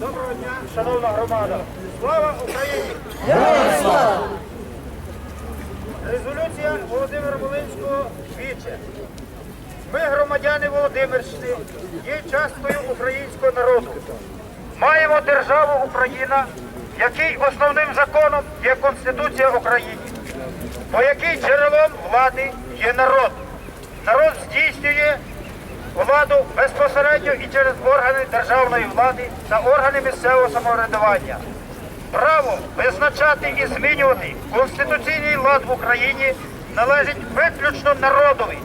Доброго дня, шановна громада! Слава Україні! Резолюція Володимира Волинського віче. Ми, громадяни Володимирщини, є часткою українського народу. Маємо державу Україна, який основним законом є Конституція України, по якій джерелом влади є народ. Народ здійснює владу безпосередньо і через органи державної влади та органи місцевого самоврядування. Право визначати і змінювати конституційний лад в Україні належить виключно народові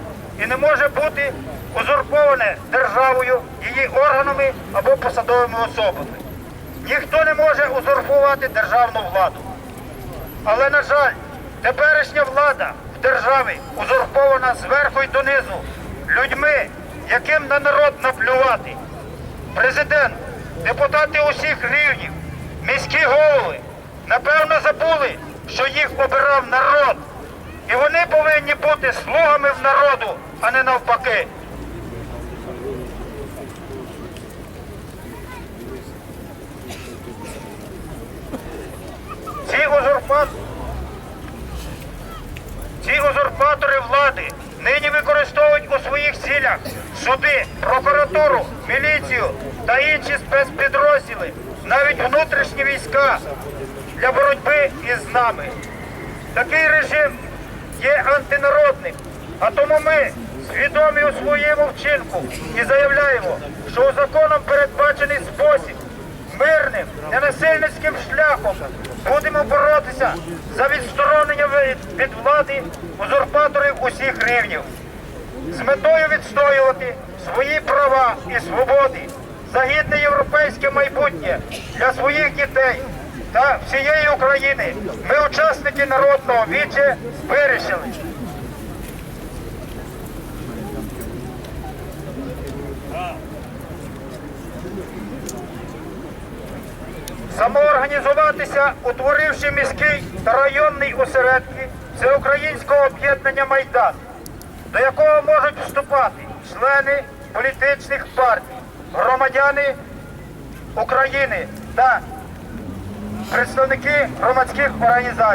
і не може бути узурповане державою, її органами або посадовими особами. Ніхто не може узурпувати державну владу. Але, на жаль, теперішня влада в державі узурпована зверху й донизу людьми, яким на народ наплювати. Президент, депутати усіх рівнів, міські голови, напевно, забули, що їх обирав народ. І вони повинні бути слугами в народу, а не навпаки. Ці узурпатори ці узурпатори влади нині використовують у своїх цілях суди, прокуратуру, міліцію та інші спецпідрозділи, навіть внутрішні війська для боротьби із нами. Такий режим є антинародним, а тому ми свідомі у своєму вчинку і заявляємо, що у законом передбачений спосіб мирним, ненасильницьким шляхом будемо боротися за відсторонення від, влади узурпаторів усіх рівнів з метою відстоювати свої права і свободи, за гідне європейське майбутнє для своїх дітей та всієї України. Ми, учасники народного віче, вирішили. Самоорганізуватися, утворивши міський та районний осередки Всеукраїнського об'єднання Майдан, до якого можуть вступати члени політичних партій, громадяни України та представники громадських організацій.